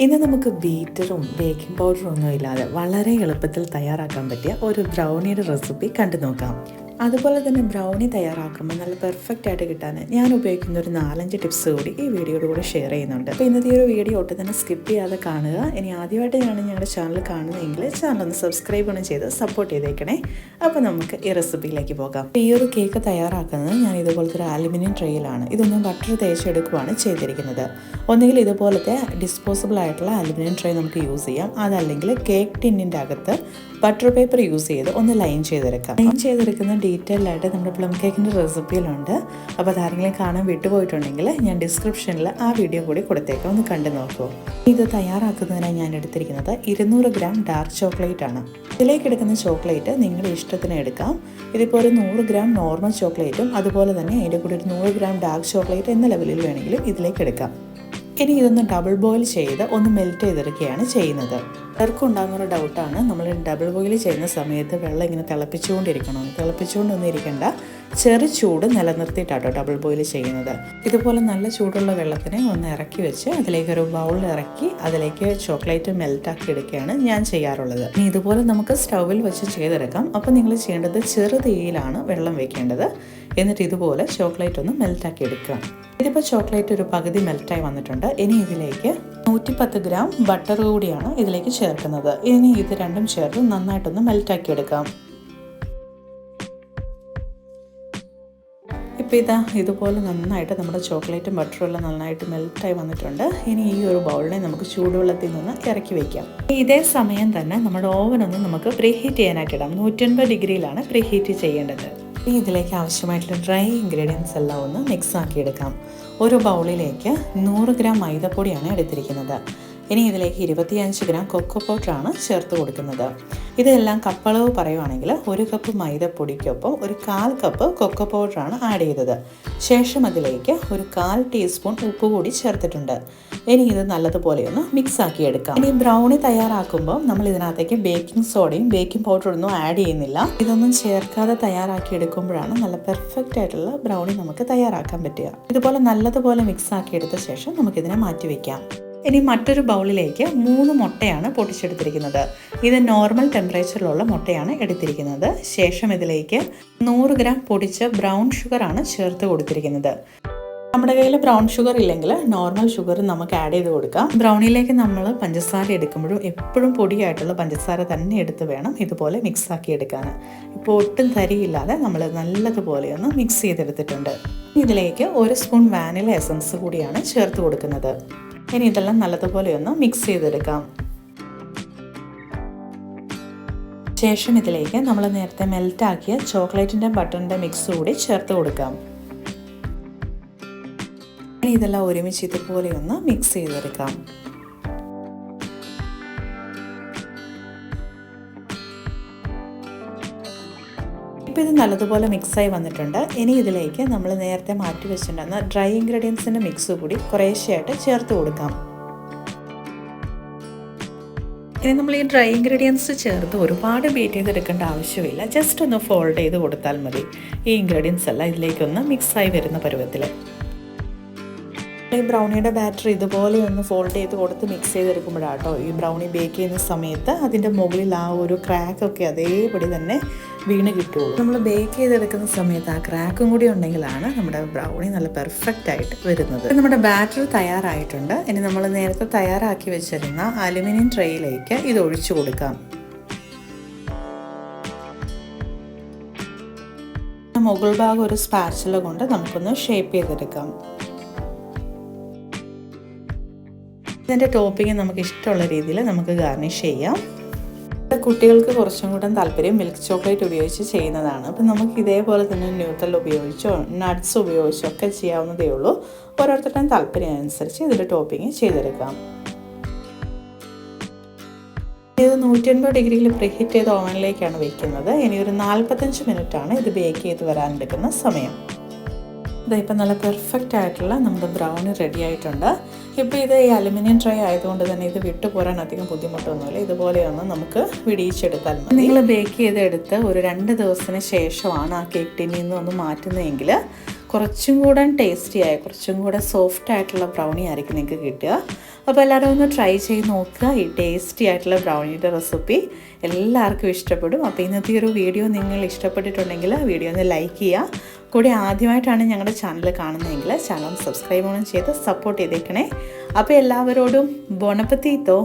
ഇന്ന് നമുക്ക് ബീറ്ററും ബേക്കിംഗ് പൗഡറും ഒന്നും ഇല്ലാതെ വളരെ എളുപ്പത്തിൽ തയ്യാറാക്കാൻ പറ്റിയ ഒരു ബ്രൗണിയുടെ റെസിപ്പി കണ്ടു നോക്കാം. അതുപോലെ തന്നെ ബ്രൗണി തയ്യാറാക്കുമ്പോൾ നല്ല പെർഫെക്റ്റ് ആയിട്ട് കിട്ടാൻ ഞാൻ ഉപയോഗിക്കുന്ന ഒരു നാലഞ്ച് ടിപ്സ് കൂടി ഈ വീഡിയോയുടെ കൂടെ ഷെയർ ചെയ്യുന്നുണ്ട്. അപ്പോൾ ഇന്നത്തെ ഒരു വീഡിയോ ഒട്ടും തന്നെ സ്കിപ്പ് ചെയ്യാതെ കാണുക. ഇനി ആദ്യമായിട്ട് ഞാൻ ഞങ്ങളുടെ ചാനൽ കാണുന്നതെങ്കിൽ ചാനൽ ഒന്ന് സബ്സ്ക്രൈബ് ഒന്ന് ചെയ്ത് സപ്പോർട്ട് ചെയ്തേക്കണേ. അപ്പോൾ നമുക്ക് ഈ റെസിപ്പിയിലേക്ക് പോകാം. ഈ ഒരു കേക്ക് തയ്യാറാക്കുന്നത് ഞാൻ ഇതുപോലത്തെ ഒരു അലുമിനിയം ട്രെയിലാണ് ഇതൊന്നും ബട്ടർ തേച്ചെടുക്കുവാണ് ചെയ്തിരിക്കുന്നത്. ഒന്നുകിൽ ഇതുപോലത്തെ ഡിസ്പോസിബിൾ ആയിട്ടുള്ള അലുമിനിയം ട്രേ നമുക്ക് യൂസ് ചെയ്യാം. അതല്ലെങ്കിൽ കേക്ക് ടിന്നിന്റെ അകത്ത് ബട്ടർ പേപ്പർ യൂസ് ചെയ്ത് ഒന്ന് ലൈൻ ചെയ്തെടുക്കാം. ലൈൻ ചെയ്തെടുക്കുന്ന ഡീറ്റെയിൽ ആയിട്ട് നമ്മുടെ പ്ലം കേക്കിന്റെ റെസിപ്പിയിലുണ്ട്. അപ്പോൾ അതാരെങ്കിലും കാണാൻ വിട്ടുപോയിട്ടുണ്ടെങ്കിൽ ഞാൻ ഡിസ്ക്രിപ്ഷനിൽ ആ വീഡിയോ കൂടി കൊടുത്തേക്കാം. ഒന്ന് കണ്ടു നോക്കൂ. ഇത് തയ്യാറാക്കുന്നതിനായി ഞാൻ എടുത്തിരിക്കുന്നത് ഇരുന്നൂറ് ഗ്രാം ഡാർക്ക് ചോക്ലേറ്റ് ആണ്. ഇതിലേക്ക് എടുക്കുന്ന ചോക്ലേറ്റ് നിങ്ങളുടെ ഇഷ്ടത്തിന് എടുക്കാം. ഇതിപ്പോൾ ഒരു നൂറ് ഗ്രാം നോർമൽ ചോക്ലേറ്റും അതുപോലെ തന്നെ അതിന്റെ കൂടെ ഒരു നൂറ് ഗ്രാം ഡാർക്ക് ചോക്ലേറ്റ് എന്ന ലെവലിൽ വേണമെങ്കിലും ഇതിലേക്ക് എടുക്കാം. ഇനി ഇതൊന്ന് ഡബിൾ ബോയിൽ ചെയ്ത് ഒന്ന് മെൽറ്റ് ചെയ്തെടുക്കുകയാണ് ചെയ്യുന്നത്. പലർക്കും ഉണ്ടാകുന്ന ഒരു ഡൗട്ടാണ് നമ്മൾ ഡബിൾ ബോയിൽ ചെയ്യുന്ന സമയത്ത് വെള്ളം ഇങ്ങനെ തിളപ്പിച്ചുകൊണ്ടിരിക്കണം. തിളപ്പിച്ചുകൊണ്ടൊന്നും ഇരിക്കേണ്ട. ചെറു ചൂട് നിലനിർത്തിയിട്ടാട്ടോ ഡബിൾ ബോയിൽ ചെയ്യുന്നത്. ഇതുപോലെ നല്ല ചൂടുള്ള വെള്ളത്തിനെ ഒന്ന് ഇറക്കി വെച്ച് അതിലേക്ക് ഒരു ബൗൾ ഇറക്കി അതിലേക്ക് ചോക്ലേറ്റ് മെൽറ്റാക്കി എടുക്കുകയാണ് ഞാൻ ചെയ്യാറുള്ളത്. ഇനി ഇതുപോലെ നമുക്ക് സ്റ്റൗവിൽ വെച്ച് ചെയ്തെടുക്കാം. അപ്പോൾ നിങ്ങൾ ചെയ്യേണ്ടത് ചെറു തീയിലാണ് വെള്ളം വെക്കേണ്ടത്. എന്നിട്ട് ഇതുപോലെ ചോക്ലേറ്റ് ഒന്ന് മെൽറ്റാക്കി എടുക്കുക. ഇതിപ്പോൾ ചോക്ലേറ്റ് ഒരു പകുതി മെൽറ്റായി വന്നിട്ടുണ്ട്. ഇനി ഇതിലേക്ക് നൂറ്റിപ്പത്ത് ഗ്രാം ബട്ടർ കൂടിയാണ് ഇതിലേക്ക് ചേർക്കുന്നത്. ഇനി ഇത് രണ്ടും ചേർത്ത് നന്നായിട്ടൊന്ന് മെൽറ്റാക്കി എടുക്കാം. ഇപ്പോൾ ഇതാ ഇതുപോലെ നന്നായിട്ട് നമ്മുടെ ചോക്ലേറ്റും ബട്ടറും എല്ലാം നന്നായിട്ട് മെൽറ്റായി വന്നിട്ടുണ്ട്. ഇനി ഈ ഒരു ബൗളിനെ നമുക്ക് ചൂടുവെള്ളത്തിൽ നിന്ന് ഇറക്കി വയ്ക്കാം ഇതേ സമയം തന്നെ നമ്മുടെ ഓവനൊന്ന് നമുക്ക് പ്രീഹീറ്റ് ചെയ്യാനായിട്ട് ഇടാം. നൂറ്റൻപത് ഡിഗ്രിയിലാണ് പ്രീഹീറ്റ് ചെയ്യേണ്ടത്. ഇനി ഇതിലേക്ക് ആവശ്യമായിട്ടുള്ള ഡ്രൈ ഇൻഗ്രീഡിയൻസ് എല്ലാം ഒന്ന് മിക്സ് ആക്കിയെടുക്കാം ഒരു ബൗളിലേക്ക് നൂറ് ഗ്രാം മൈദപ്പൊടിയാണ് എടുത്തിരിക്കുന്നത്. ഇനി ഇതിലേക്ക് ഇരുപത്തിയഞ്ച് ഗ്രാം കൊക്കോ പൗഡറാണ് ചേർത്ത് കൊടുക്കുന്നത്. ഇതെല്ലാം കപ്പളവ് പറയുവാണെങ്കിൽ ഒരു കപ്പ് മൈദപ്പൊടിക്കൊപ്പം ഒരു കാൽ കപ്പ് കൊക്കോ പൗഡറാണ് ആഡ് ചെയ്തത്. ശേഷം അതിലേക്ക് ഒരു കാൽ ടീസ്പൂൺ ഉപ്പ് കൂടി ചേർത്തിട്ടുണ്ട്. ഇനി ഇത് നല്ലതുപോലെ ഒന്ന് മിക്സ് ആക്കി എടുക്കാം. ഇനി ബ്രൗണി തയ്യാറാക്കുമ്പോൾ നമ്മൾ ഇതിനകത്തേക്ക് ബേക്കിംഗ് സോഡയും ബേക്കിംഗ് പൗഡറും ഒന്നും ആഡ് ചെയ്യുന്നില്ല. ഇതൊന്നും ചേർക്കാതെ തയ്യാറാക്കി എടുക്കുമ്പോഴാണ് നല്ല പെർഫെക്റ്റ് ആയിട്ടുള്ള ബ്രൗണി നമുക്ക് തയ്യാറാക്കാൻ പറ്റുക. ഇതുപോലെ നല്ലതുപോലെ മിക്സ് ആക്കി എടുത്ത ശേഷം നമുക്കിതിനെ മാറ്റി വെക്കാം. ഇനി മറ്റൊരു ബൗളിലേക്ക് മൂന്ന് മുട്ടയാണ് പൊട്ടിച്ചെടുത്തിരിക്കുന്നത്. ഇത് നോർമൽ ടെമ്പറേച്ചറിലുള്ള മുട്ടയാണ് എടുത്തിരിക്കുന്നത്. ശേഷം ഇതിലേക്ക് നൂറ് ഗ്രാം പൊടിച്ച ബ്രൗൺ ഷുഗറാണ് ചേർത്ത് കൊടുത്തിരിക്കുന്നത്. നമ്മുടെ കയ്യിൽ ബ്രൗൺ ഷുഗർ ഇല്ലെങ്കിൽ നോർമൽ ഷുഗർ നമുക്ക് ആഡ് ചെയ്ത് കൊടുക്കാം. ബ്രൗണിയിലേക്ക് നമ്മൾ പഞ്ചസാര എടുക്കുമ്പോഴും എപ്പോഴും പൊടിയായിട്ടുള്ള പഞ്ചസാര തന്നെ എടുത്ത് വേണം ഇതുപോലെ മിക്സ് ആക്കി എടുക്കാൻ ഇപ്പോൾ ഒട്ടും തരിയില്ലാതെ നമ്മൾ നല്ലതുപോലെ ഒന്ന് മിക്സ് ചെയ്തെടുത്തിട്ടുണ്ട്. ഇതിലേക്ക് ഒരു സ്പൂൺ വാനില എസൻസ് കൂടിയാണ് ചേർത്ത് കൊടുക്കുന്നത്. ഇനി ഇതെല്ലാം നല്ലതുപോലെ ഒന്ന് മിക്സ് ചെയ്തെടുക്കാം. ശേഷം ഇതിലേക്ക് നമ്മൾ നേരത്തെ മെൽറ്റാക്കിയ ചോക്ലേറ്റിന്റെ ബട്ടറിന്റെ മിക്സ് കൂടി ചേർത്ത് കൊടുക്കാം. ഇനി ഇതെല്ലാം ഒരുമിച്ച് ഇതുപോലെ ഒന്ന് മിക്സ് ചെയ്തെടുക്കാം. ഇപ്പോൾ ഇത് നല്ലതുപോലെ മിക്സായി വന്നിട്ടുണ്ട്. ഇനി ഇതിലേക്ക് നമ്മൾ നേരത്തെ മാറ്റി വെച്ചിട്ടുണ്ടെന്ന ഡ്രൈ ഇൻഗ്രീഡിയൻസിന്റെ മിക്സ് കൂടി കുറേശ്ശെയായിട്ട് ചേർത്ത് കൊടുക്കാം. ഇനി നമ്മൾ ഈ ഡ്രൈ ഇൻഗ്രീഡിയൻസ് ചേർത്ത് ഒരുപാട് ബീറ്റ് ചെയ്തെടുക്കേണ്ട ആവശ്യമില്ല. ജസ്റ്റ് ഒന്ന് ഫോൾഡ് ചെയ്ത് കൊടുത്താൽ മതി. ഈ ഇൻഗ്രീഡിയൻസ് എല്ലാം ഇതിലേക്കൊന്ന് മിക്സായി വരുന്ന പരുവത്തിൽ. ഈ ബ്രൗണിയുടെ ബാറ്റർ ഇതുപോലെ ഒന്ന് ഫോൾഡ് ചെയ്ത് കൊടുത്ത് മിക്സ് ചെയ്തെടുക്കുമ്പോഴാട്ടോ ഈ ബ്രൗണി ബേക്ക് ചെയ്യുന്ന സമയത്ത് അതിന്റെ മുകളിൽ ആ ഒരു ക്രാക്കൊക്കെ അതേപടി തന്നെ വീണ് കിട്ടുള്ളൂ. നമ്മൾ ബേക്ക് ചെയ്തെടുക്കുന്ന സമയത്ത് ആ ക്രാക്കും കൂടി ഉണ്ടെങ്കിലാണ് നമ്മുടെ ബ്രൗണി നല്ല പെർഫെക്റ്റ് ആയിട്ട് വരുന്നത്. നമ്മുടെ ബാറ്റർ തയ്യാറായിട്ടുണ്ട്. ഇനി നമ്മൾ നേരത്തെ തയ്യാറാക്കി വെച്ചിരുന്ന അലുമിനിയം ട്രേയിലേക്ക് ഇത് ഒഴിച്ചു കൊടുക്കാം. മുകൾ ഭാഗം ഒരു സ്പാച്ചില കൊണ്ട് നമുക്കൊന്ന് ഷേപ്പ് ചെയ്തെടുക്കാം. ഇതിന്റെ ടോപ്പിങ് നമുക്ക് ഇഷ്ടമുള്ള രീതിയിൽ നമുക്ക് ഗാർണിഷ് ചെയ്യാം. കുട്ടികൾക്ക് കുറച്ചും കൂടെ താല്പര്യം മിൽക്ക് ചോക്ലേറ്റ് ഉപയോഗിച്ച് ചെയ്യുന്നതാണ്. അപ്പം നമുക്ക് ഇതേപോലെ തന്നെ ന്യൂത്തൽ ഉപയോഗിച്ചോ നട്ട്സ് ഉപയോഗിച്ചോ ഒക്കെ ചെയ്യാവുന്നതേ ഉള്ളൂ. ഓരോരുത്തരുടെയും താല്പര്യം അനുസരിച്ച് ഇതിന്റെ ടോപ്പിങ് ചെയ്തെടുക്കാം. ഇത് നൂറ്റി അൻപത് ഡിഗ്രിയിൽ പ്രിഹീറ്റ് ചെയ്ത് ഓവനിലേക്കാണ് വെക്കുന്നത്. ഇനി ഒരു നാൽപ്പത്തഞ്ച് മിനിറ്റാണ് ഇത് ബേക്ക് ചെയ്ത് വരാനെടുക്കുന്ന സമയം. ഇപ്പം നല്ല പെർഫെക്റ്റ് ആയിട്ടുള്ള നമ്മുടെ ബ്രൗണി റെഡി ആയിട്ടുണ്ട്. ഇപ്പോൾ ഇത് ഈ അലുമിനിയം ട്രൈ ആയതുകൊണ്ട് തന്നെ ഇത് വിട്ടു പോരാൻ അധികം ബുദ്ധിമുട്ടൊന്നുമില്ല. ഇതുപോലെയൊന്ന് നമുക്ക് വിടിയിച്ചെടുത്താൽ മതി നിങ്ങൾ ബേക്ക് ചെയ്തെടുത്ത് ഒരു രണ്ട് ദിവസത്തിന് ശേഷമാണ് ആ കേക്ക് ടിന്നിൽ നിന്ന് ഒന്ന് മാറ്റുന്നതെങ്കിൽ കുറച്ചും കൂടെ ടേസ്റ്റി ആയ കുറച്ചും കൂടെ സോഫ്റ്റ് ആയിട്ടുള്ള ബ്രൗണി ആയിരിക്കും നിങ്ങൾക്ക് കിട്ടുക. അപ്പോൾ എല്ലാവരും ഒന്ന് ട്രൈ ചെയ്ത് നോക്കുക. ഈ ടേസ്റ്റി ആയിട്ടുള്ള ബ്രൗണിയുടെ റെസിപ്പി എല്ലാവർക്കും ഇഷ്ടപ്പെടും. അപ്പോൾ ഇന്നത്തെ ഒരു വീഡിയോ നിങ്ങൾ ഇഷ്ടപ്പെട്ടിട്ടുണ്ടെങ്കിൽ വീഡിയോ ഒന്ന് ലൈക്ക് ചെയ്യുക. കൂടെ ആദ്യമായിട്ടാണ് ഞങ്ങളുടെ ചാനൽ കാണുന്നതെങ്കിൽ ചാനൽ സബ്സ്ക്രൈബ് ഓണം ചെയ്ത് സപ്പോർട്ട് ചെയ്തേക്കണേ. അപ്പോൾ എല്ലാവരോടും ബോണപ്പത്തീത്തോ